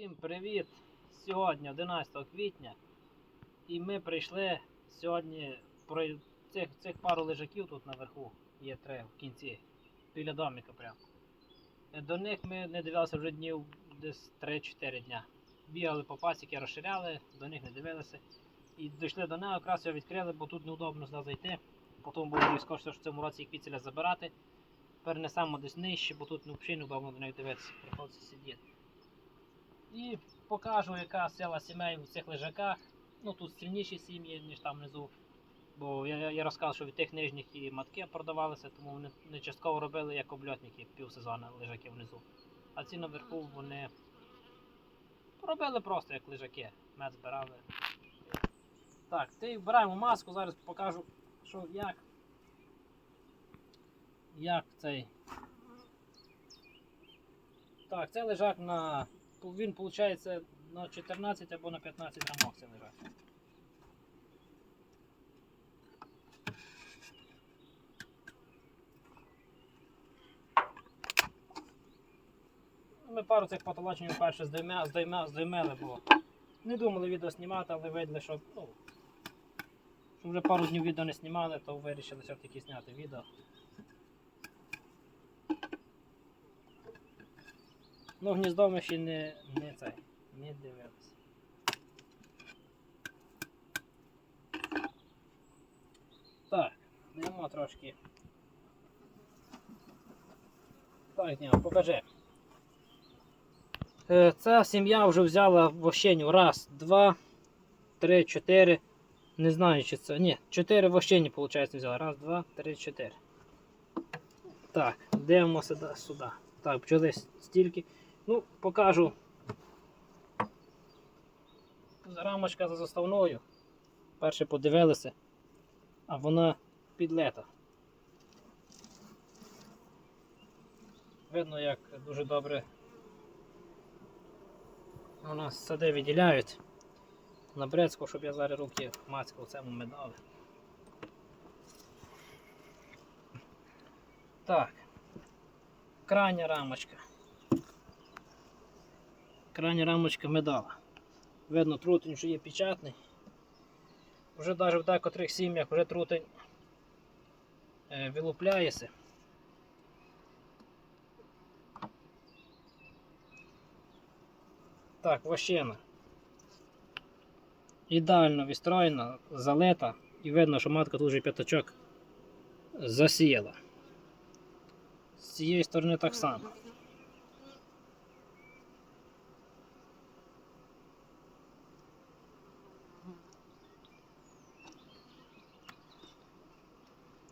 Всім привіт! Сьогодні 11 квітня. І ми прийшли сьогодні про цих, цих пару лежаків тут наверху. Є три в кінці, біля домика прямо. Е, До них ми не дивилися вже днів десь 3-4 дня. Бігали по пасіки, розширяли, до них не дивилися. І дійшли до нього, якраз його відкрили, бо тут неудобно сюди зайти. Потім було скажуть, що в цьому році їх піцеля забирати. Перенесемо десь нижче, бо тут ну, взагалі неудобно до них дивитися, приходиться сидіти. І покажу, яка сила сімей в цих лежаках. Ну тут сильніші сім'ї, ніж там внизу. Бо я, я розказав, що від тих нижніх і матки продавалися, тому вони не частково робили як обльотники півсезону лежаки внизу. А ці наверху вони робили просто як лежаки. Мед збирали. Так, ти вбираємо маску, зараз покажу, що як. Як цей. Так, це лежак на. Він виходить на 14 або на 15 грамах це лежак. Ми пару цих потолочень вперше здойме, здойме, здоймели, бо не думали відео знімати, але видно, що, ну, що вже пару днів відео не знімали, то вирішили все-таки зняти відео. Ну, гніздо ми ще не, не цей, не дивилися. Так, йдемо трошки. Так, Діма, покажи. Е, Ця сім'я вже взяла в ощеню. Раз, два, три, чотири. Не знаю, чи це. Ні, чотири в ощені, виходить, взяла. Раз, два, три, чотири. Так, дивимося сюди. Так, почались стільки. Ну, покажу. Рамочка за заставною. Перше подивилися, а вона підлета. Видно, як дуже добре у нас сади виділяють. На брецьку, щоб я зараз руки мацькав цьому медалі. Так. Крайня рамочка. Крайня рамочка медала. Видно, трутень вже є печатний. Вже навіть в декотрих сім'ях вже трутень е, вилупляється. Так, вощена. Ідеально відстроєна, залита і видно, що матка тут вже п'ятачок засіяла. З цієї сторони так само.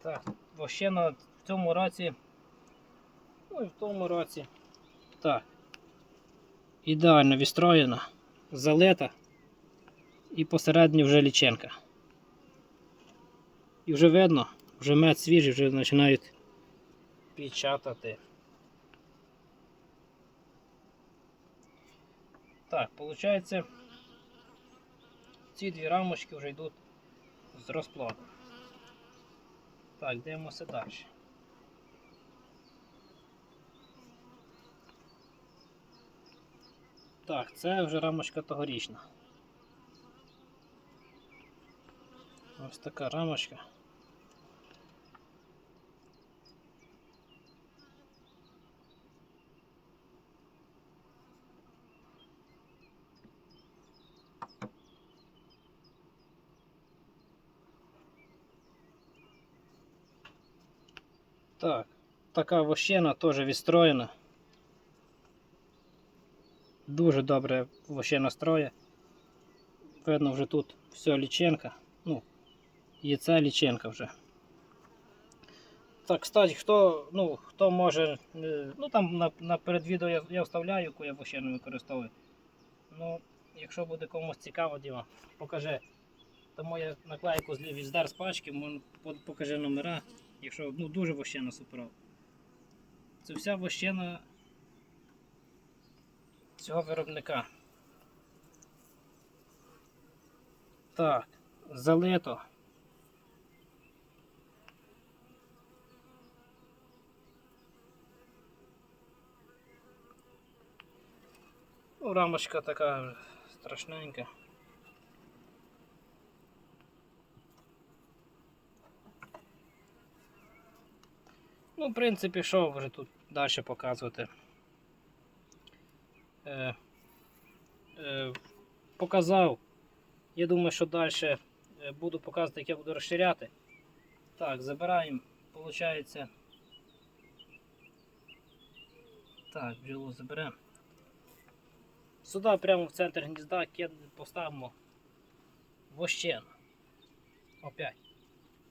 Так, вощена в цьому році. Ну і в тому році. Так. Ідеально відстроєна, залита і посередині вже ліченка. І вже видно, вже мед свіжий, вже починають печатати. Так, виходить, ці дві рамочки вже йдуть з розплодом. Так, дивимося далі. Так, це вже рамочка тогорічна. Ось така рамочка. Так, така вощена теж відстроєна. Дуже добре вообще настроє. Видно, вже тут все ліченка. Ну, є це ліченка вже. Так, кстати, хто ну, хто може. е, Ну там на, перед відео я, я вставляю, яку я вообще не використовую. Ну, якщо буде комусь цікаво, Діма, покажи. Тому я наклейку з від з пачки, покажи номера, якщо ну, дуже вощена суперова. Це вся вощена цього виробника. Так, залито. Ну, рамочка така страшненька. Ну, в принципі, що вже тут далі показувати. Е, е, показав. Я думаю, що далі буду показувати, як я буду розширяти. Так, забираємо, виходить. Так, бджолу заберемо. Сюди прямо в центр гнізда кед поставимо вощен. Опять.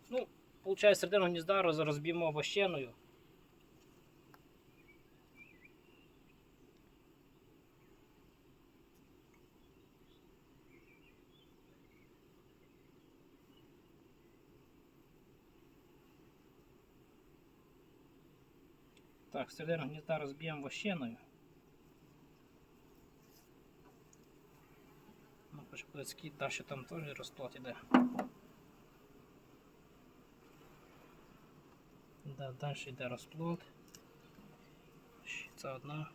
Ну, виходить, середину гнізда розб'ємо вощеною. Так, середину гнізда розб'ємо вощеною. Ну, хоч буде скид, далі там теж розплат іде. Да, далі йде розплод. Ще Це одна.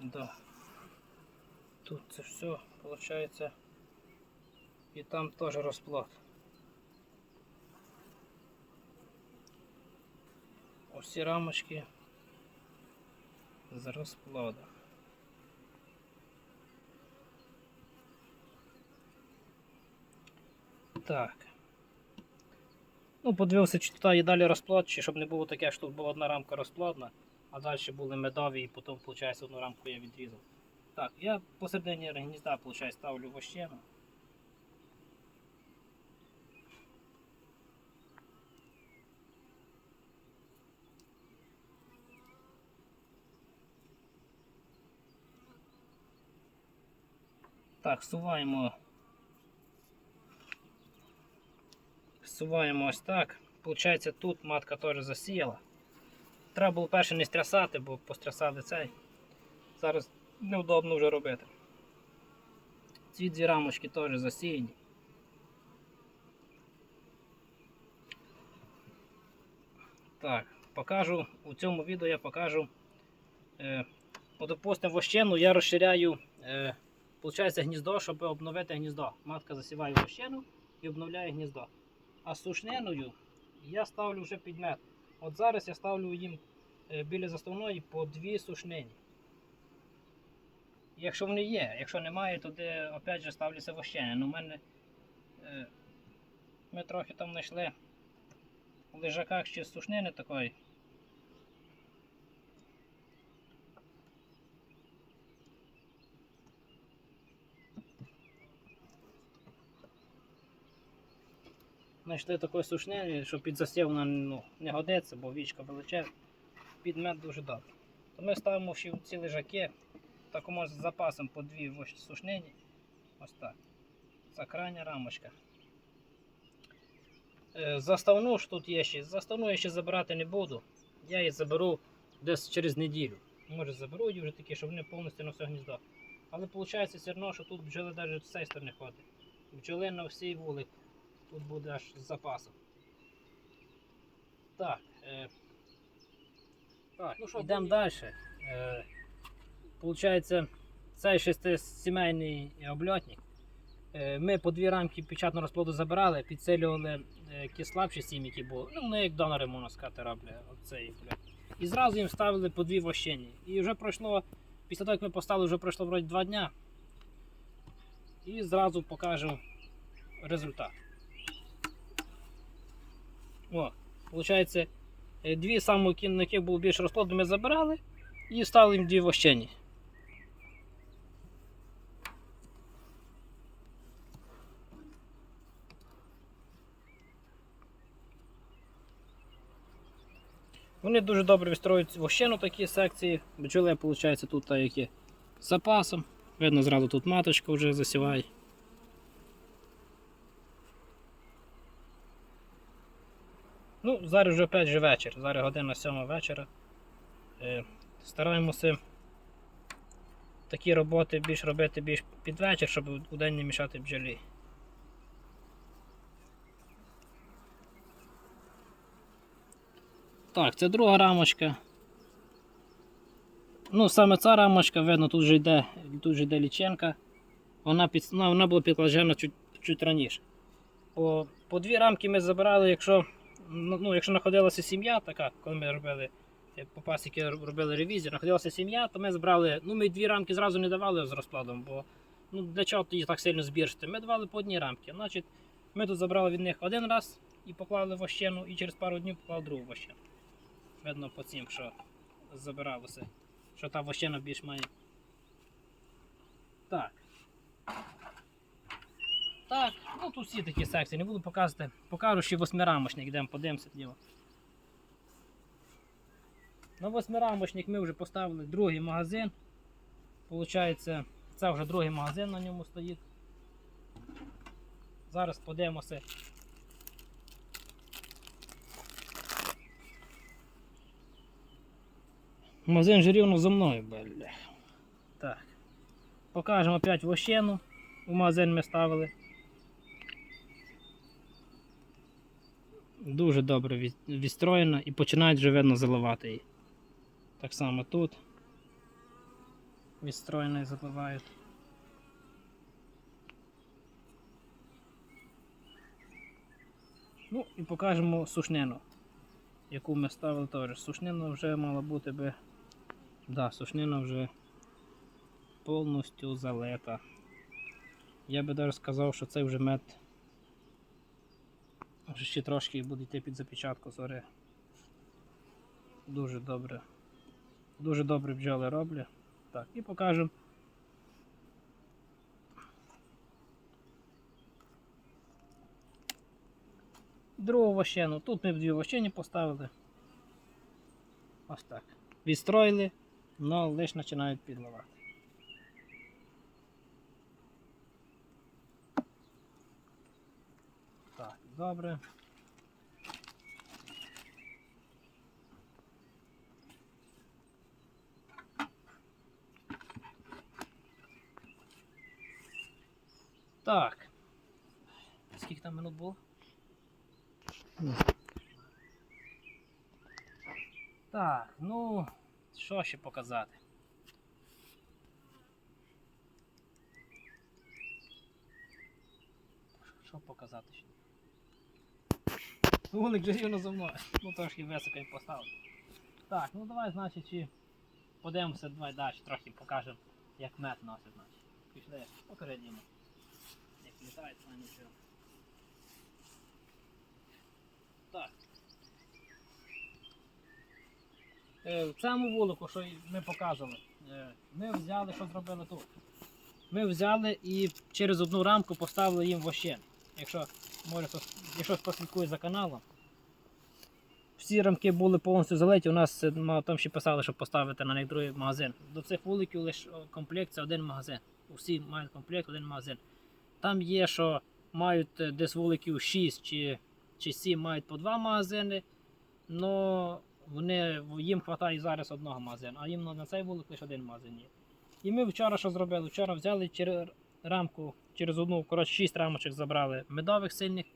Да. Тут це все виходить. І там теж розплод. Ось ці рамочки з розплодом. Так. Ну, подивився, чи тут є далі розплод, чи щоб не було таке, що була одна рамка розплодна, а далі були медові і потім, виходить, одну рамку я відрізав. Так, я посередині гнізда, виходить, ставлю вощену. Так, суваємо. Суваємо ось так. Получається, тут матка теж засіяла. Треба було перше не стрясати, бо пострясали цей. Зараз неудобно вже робити. Ці дві рамочки теж засіяні. Так, покажу у цьому відео я покажу. Е, допустимо, вощену я розширяю. Е, гніздо, щоб обновити гніздо. Матка засіває вощену і обновляє гніздо. А сушниною я ставлю вже підмет. От зараз я ставлю їм е, біля заставної по дві сушнині. Якщо вони є, якщо немає, то де опять же ставляться вощення. Ну, мене е, ми трохи там знайшли в лежаках ще сушнини такої. Знайшли такої сушнини, що під засів вона ну, не годиться, бо вічка величезна. Під мед дуже добре. То ми ставимо ще ці лежаки, такому з запасом по дві сушнині. Ось так. Це крайня рамочка. Е, Заставну ж тут є ще. Заставну я ще забирати не буду. Я її заберу десь через неділю. Може заберу її вже такі, щоб вони повністю на все гніздо. Але виходить все одно, що тут бджоли навіть з цієї сторони ходить. Бджоли на всій вулик. Тут буде аж з запасом. Так. Е, так, Ну що, йдемо далі. Е, Получається, цей шестисімейний обльотник. Е, Ми по дві рамки печатного розплоду забирали, підсилювали е, ті слабші сім'ї, які були. Ну, вони як донори, можна сказати, роблять оцей блядь. І зразу їм ставили по дві вощені. І вже пройшло, після того, як ми поставили, вже пройшло вроді два дня. І зразу покажу результат. О, виходить, е, дві самки, на яких було більше розплоду, ми забирали і ставили їм дві вощені. Вони дуже добре відстроюють вощену такі секції. Бджоли, виходить, тут які запасом. Видно, зразу тут маточка вже засіває. Ну, Зараз вже опять же вечір, зараз година 7 вечора. Е, стараємося такі роботи більш робити більш під вечір, щоб у день не мішати бджолі. Так, це друга рамочка. Ну, саме ця рамочка, видно, тут же йде тут же йде ліченка. Вона під, ну, вона була підкладена чуть чуть раніше. По по дві рамки ми забирали, якщо ну, якщо знаходилася сім'я, така, коли ми робили, як по пасіки робили ревізію, знаходилася сім'я, то ми збрали, ну ми дві рамки зразу не давали з розкладом, бо ну, для чого тоді так сильно збіршити? Ми давали по одній рамки. Значить, ми тут забрали від них один раз і поклали в ощену, і через пару днів поклали другу в ощену. Видно по цим, що забиралося. Що та вощена більш має. Так. Так, ну тут всі такі секції, не буду показувати. Покажу ще восьмирамочник, йдемо, подивимося діло. На восьмирамочник ми вже поставили другий магазин. Получається, це вже другий магазин на ньому стоїть. Зараз подивимося. Магазин же рівно за мною, бля. Так. Покажемо опять вощену. У магазин ми ставили. Дуже добре відстроєна і починають вже видно заливати її. Так само тут. Відстроєно і заливають. Ну і покажемо сушнину, яку ми ставили теж. Сушнина вже мала бути би. Да, сушнина вже повністю залита. Я би навіть сказав, що це вже мед. Вже ще трошки буде йти під запечатку зори. Дуже добре. Дуже добре бджоли роблять. Так, і покажемо. Другу вощену. Тут ми дві вощені поставили. Ось так. Відстроїли, але лише починають підливати. Так, добре. Так. Скільки там минут було? Так, ну, що ще показати? Що показати ще? Вулик же рівно за мною. Ну трошки високо і поставив. Так, ну давай, значить, чи подивимося, давай далі трохи покажемо, як мед носить, значить. Пішли, попередімо. Як літають, на нічого. Так. Е, В цьому вулику, що ми показували, е, ми взяли, що зробили тут. Ми взяли і через одну рамку поставили їм вощен. Якщо, може, якщо хтось слідкує за каналом. Всі рамки були повністю залиті. У нас е, там ще писали, щоб поставити на них другий магазин. До цих вуликів лише комплект це один магазин. Усі мають комплект, один магазин. Там є, що мають е, десь вуликів 6 чи, чи 7 мають по два магазини. Но вони, їм вистачає зараз одного магазину, а їм на цей вулик лише один магазин є. І ми вчора що зробили? Вчора взяли рамку, через одну, коротше, 6 рамочок забрали медових сильних,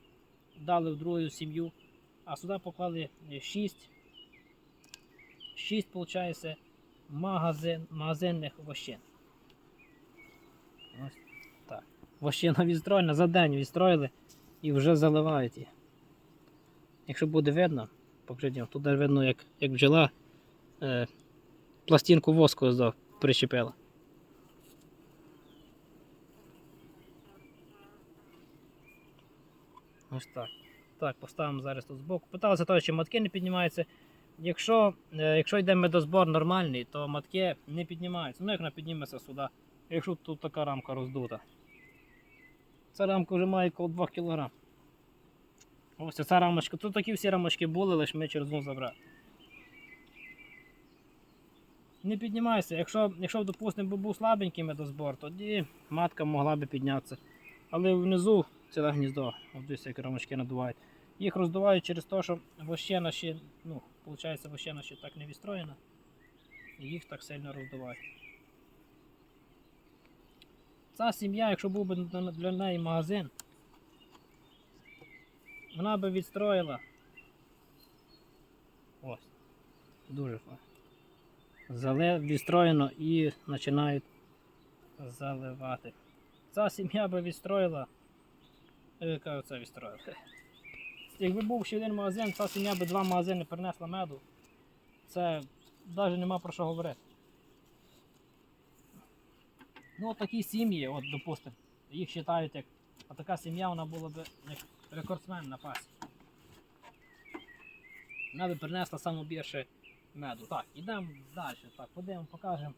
дали в другу сім'ю, а сюди поклали 6. 6, виходить, магазин, магазинних вощин. Ось так. Вощина відстроєна, за день відстроїли і вже заливають її. Якщо буде видно, покажіть, тут видно, як, як бджола е, пластинку воску причепила. Ось так. Так, поставимо зараз тут збоку. Питалися того, чи матки не піднімаються. Якщо, е, якщо йде медозбор нормальний, то матки не піднімаються. Ну як вона підніметься сюди, якщо тут така рамка роздута. Ця рамка вже має коло 2 кг. Ось ця рамочка. Тут такі всі рамочки були, лише ми через одну забрали. Не піднімайся. Якщо, якщо допустимо, був слабенький медозбор, тоді матка могла би піднятися. Але внизу ціле гніздо, от десь як рамочки надувають. Їх роздувають через те, що вощена ще, ну, виходить, вощена ще так не відстроєна. І їх так сильно роздувають. Ця сім'я, якщо був би для неї магазин, вона би відстроїла. Ось. Дуже файно. Зале відстроєно і починають заливати. Ця сім'я би відстроїла. Я кажу, це відстроїла. Якби був ще один магазин, ця сім'я би два магазини принесла меду. Це навіть нема про що говорити. Ну, от такі сім'ї, от, допустимо, їх вважають як. А така сім'я вона була б як рекордсмен на пасі. Вона би принесла саме більше меду. Так, йдемо далі. Так, подивимо, покажемо.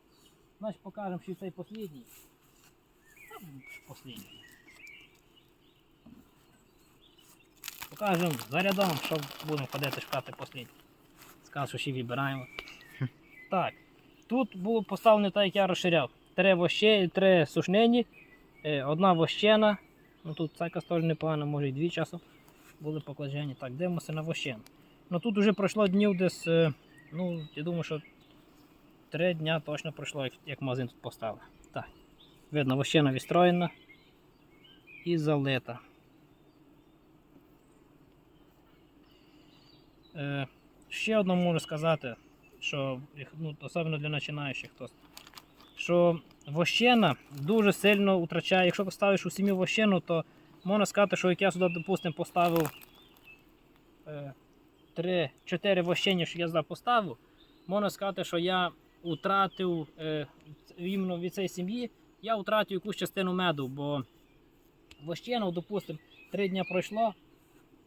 Значить покажемо, що цей послідній. Там послідній. Покажемо за рядом, що будемо ходити шукати послідній. Що ще вибираємо. Так, тут було поставлено так, як я розширяв. Три воще, три сушнені, е, одна вощена. Ну тут цяка теж непогана, може і дві часом були покладені. Так, дивимося на вощену. Ну тут вже пройшло днів десь, е, ну, я думаю, що три дня точно пройшло, як, як магазин тут поставили. Так. Видно, вощена відстроєна і залита. Ще одно можу сказати, що ну, особливо для починаючих хтось, що вощена дуже сильно втрачає. Якщо поставиш у сім'ю вощену, то можна сказати, що як я сюди, допустимо, поставив е, 3-4 вощені, що я сюди поставив, можна сказати, що я втратив е, іменно від цієї сім'ї, я втратив якусь частину меду, бо вощену, допустимо, 3 дні пройшло.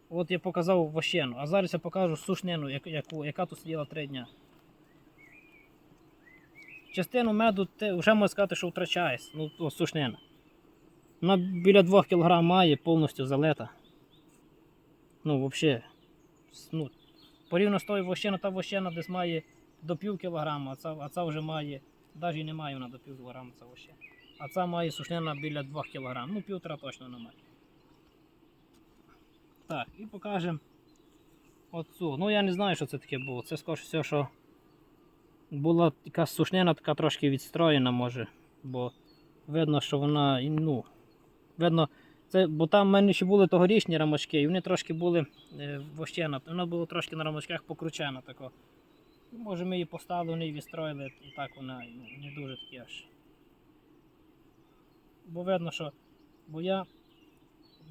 От я показав вощену, а зараз я покажу сушнину, яку, яка тут сиділа 3 дня. Частину меду ти вже можна сказати, що втрачаєш. Ну, о, сушнина. Вона біля 2 кг має повністю залета. Ну, взагалі. Ну, порівняно з тою вощина, та вощина десь має до пів кілограма, а ця, а ця вже має, навіть не має вона до пів кілограма ця вощина. А ця має сушнина біля 2 кг. Ну, півтора точно не має. Так, і покажемо оцю. Ну я не знаю, що це таке було. Це скоріше все, що була якась сушнина, така трошки відстроєна, може. Бо видно, що вона, ну, видно, це, бо там в мене ще були тогорічні рамочки, і вони трошки були е, вощена. Воно було трошки на рамочках покручено тако. Може ми її поставили, вони відстроїли, і так вона не дуже такі аж. Бо видно, що. Бо я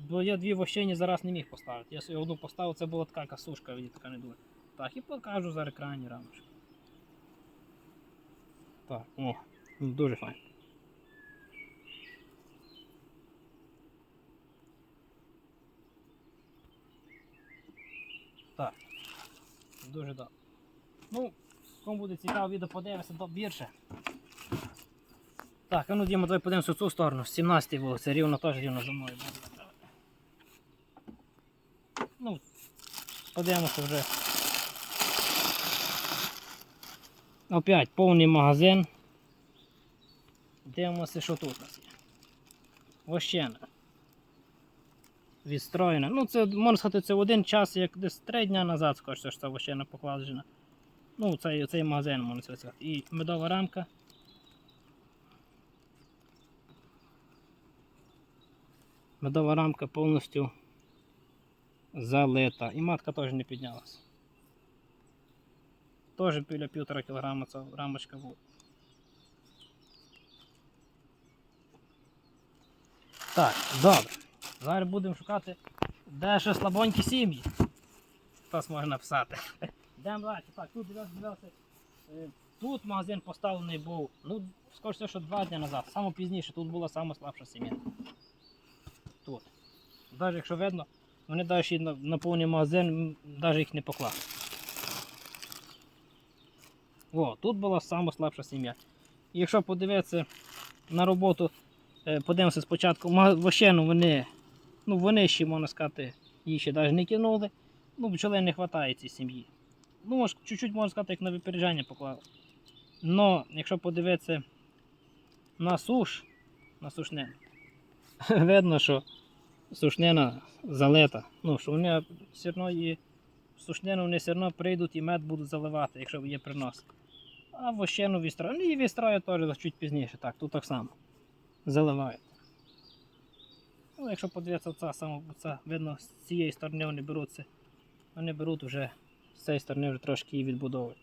Бо я дві вощені зараз не міг поставити. Я собі одну поставив, це була така касушка, від така не дуже. Так, і покажу за екрані рамочку. Так, о, дуже файно. Так. Дуже добре. Ну, кому буде цікаво відео, подивимося більше. Так, а ну Діма, давай подивимося в цю сторону. 17-й вулиця, рівно теж рівно за мною буде. Ну, подивимося вже. Опять повний магазин. Дивимося, що тут у нас є. Вощена. Відстроєна. Ну, це можна сказати, це один час, як десь три дня назад, скажеться, що це вощена покладена. Ну, цей, цей магазин можна сказати. І медова рамка. Медова рамка повністю залита. І матка теж не піднялася. Теж біля півтора кілограма ця рамочка була. Так, добре. Зараз будемо шукати, де ще слабонькі сім'ї. Хтось може написати. Йдемо далі. Так, тут дивився. Е, Тут магазин поставлений був, ну, скоріше, що два дні назад. Саме пізніше тут була саме слабша сім'я. Тут. Навіть якщо видно, вони навіть на, повний магазин навіть їх не поклали. О, тут була сама слабша сім'я. Якщо подивитися на роботу, е, подивимося спочатку, вощену вони, ну вони ще, можна сказати, її ще навіть не кинули. Ну, бджоли не вистачає цій сім'ї. Ну, чуть-чуть можна сказати, як на випереджання поклали. Но, якщо подивитися на суш, на сушнину, видно, що сушнина залита. Ну, що вони все одно і сушнину вони все одно прийдуть і мед будуть заливати, якщо є принос. А вощену вістрою. Ну і вістрою теж чуть пізніше, так, тут так само. Заливають. Ну, якщо подивитися, саме, оце, видно, з цієї сторони вони беруться. Вони беруть вже з цієї сторони вже трошки її відбудовують.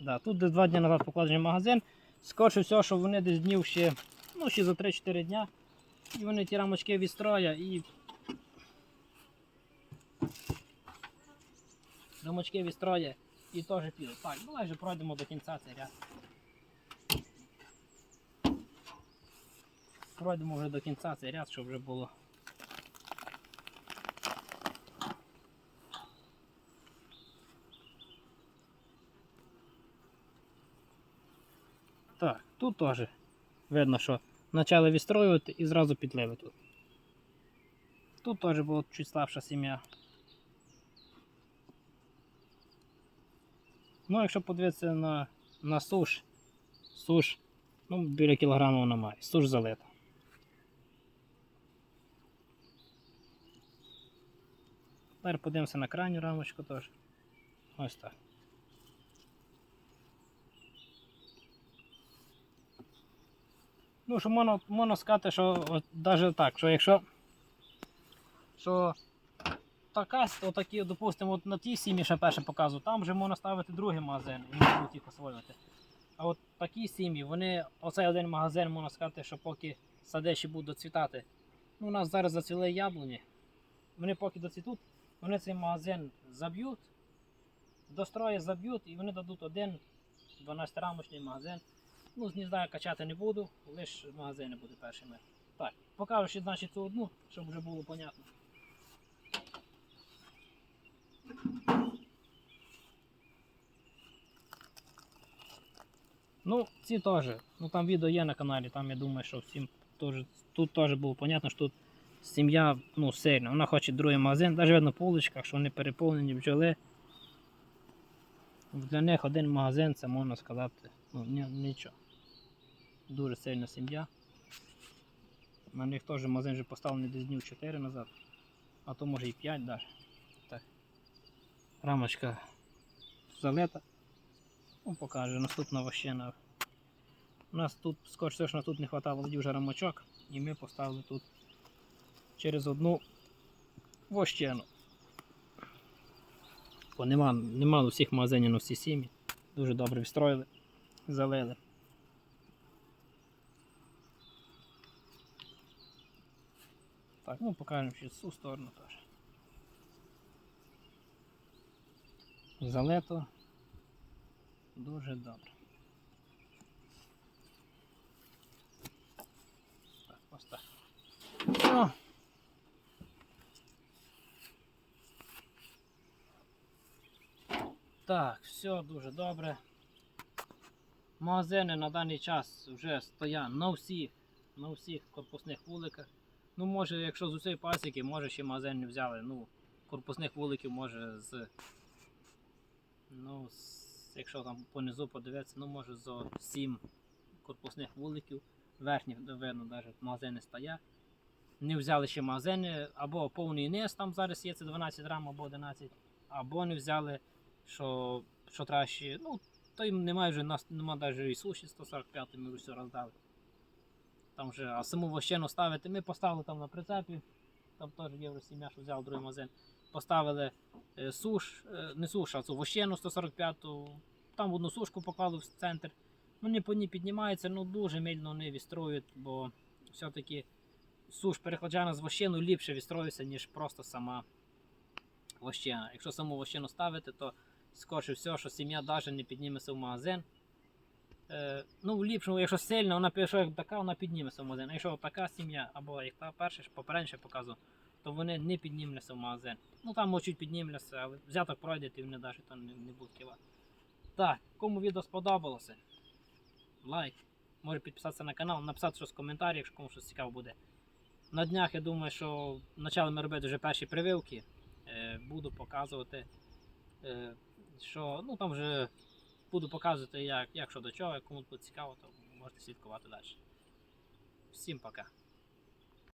Да, тут десь два дні назад покладений магазин. Скорше всього, що вони десь днів ще, ну, ще за 3-4 дня. І вони ті рамочки відстроя і. Рамочки відстроя і теж підуть. Так, давай вже пройдемо до кінця цей ряд. Пройдемо вже до кінця цей ряд, щоб вже було. Так, тут теж видно, що почали відстроювати і зразу підливи тут. Тут теж була чуть слабша сім'я. Ну, якщо подивитися на, на суш, суш, ну, біля кілограма вона має, суш залита. Тепер подивимося на крайню рамочку теж. Ось так. Ну, що можна, можна сказати, що навіть так, що якщо що така, отакі, допустимо, от на тій сім'ї ще перше показую, там вже можна ставити другий магазин і не їх освоювати. А от такі сім'ї, вони, оцей один магазин, можна сказати, що поки сади будуть доцвітати. Ну, у нас зараз зацвіли яблуні. Вони поки доцвітуть, вони цей магазин заб'ють, до строю заб'ють і вони дадуть один 12-рамочний магазин. Ну, з гнізда качати не буду, лише магазини буде першими. Так, покажу ще значить цю одну, щоб вже було понятно. Ну, ці теж. Ну там відео є на каналі, там я думаю, що всім теж, тут теж було понятно, що тут сім'я ну, сильна. Вона хоче другий магазин, навіть видно по вуличках, що вони переповнені бджоли. Для них один магазин це можна сказати, ну ні, нічого. Дуже сильна сім'я. На них теж магазин вже поставлений десь днів 4 назад, а то може і 5 навіть. Так. Рамочка залита. Ну, покаже, наступна вощина. У нас тут, скоріше всього, що нас тут не вистачало вже рамочок, і ми поставили тут через одну вощину. Бо нема, нема у всіх магазинів на всі сім'ї. Дуже добре відстроїли, залили. Так, ну покажемо ще цю сторону теж. Залито. Дуже добре. Так, ось так. Ну. Так, все дуже добре. Магазини на даний час вже стоять на всіх, на всіх корпусних вуликах. Ну, може, якщо з усієї пасіки, може ще магазин не взяли. Ну, корпусних вуликів може з. Ну, з, якщо там понизу подивитися, ну може за 7 корпусних вуликів. Верхніх, видно, навіть магазини стоять. Не взяли ще магазини, або повний низ, там зараз є це 12 грам або 11, або не взяли, що, що треба ще. Ну, то їм немає вже нас нема навіть і суші 145 ми все роздали. Там вже, а саму вощену ставити. Ми поставили там на прицепі, там теж євросім'я, що взяв другий магазин. Поставили е, суш, е, не суш, а цю вощену 145-ту. Там одну сушку поклали в центр. Вони по ній піднімаються, ну дуже мільно вони відстроюють, бо все-таки суш перехладжана з вощену ліпше відстроюється, ніж просто сама вощена. Якщо саму вощену ставити, то скорше все, що сім'я навіть не підніметься в магазин. Е, ну, в ліпшому, якщо сильно, вона якщо як така, вона підніметься в магазин. А якщо така сім'я, або як та перша, ж попередньо показував, то вони не піднімляться в магазин. Ну там можуть піднімляться, але взяток пройде, і вони навіть там не, не будуть кивати. Так, кому відео сподобалося, лайк. Може підписатися на канал, написати щось в коментарі, якщо комусь щось цікаво буде. На днях я думаю, що почали ми робити вже перші прививки. Е, буду показувати, е, що ну там вже буду показувати, як, як що до чого, кому буде цікаво, то можете слідкувати далі. Всім пока.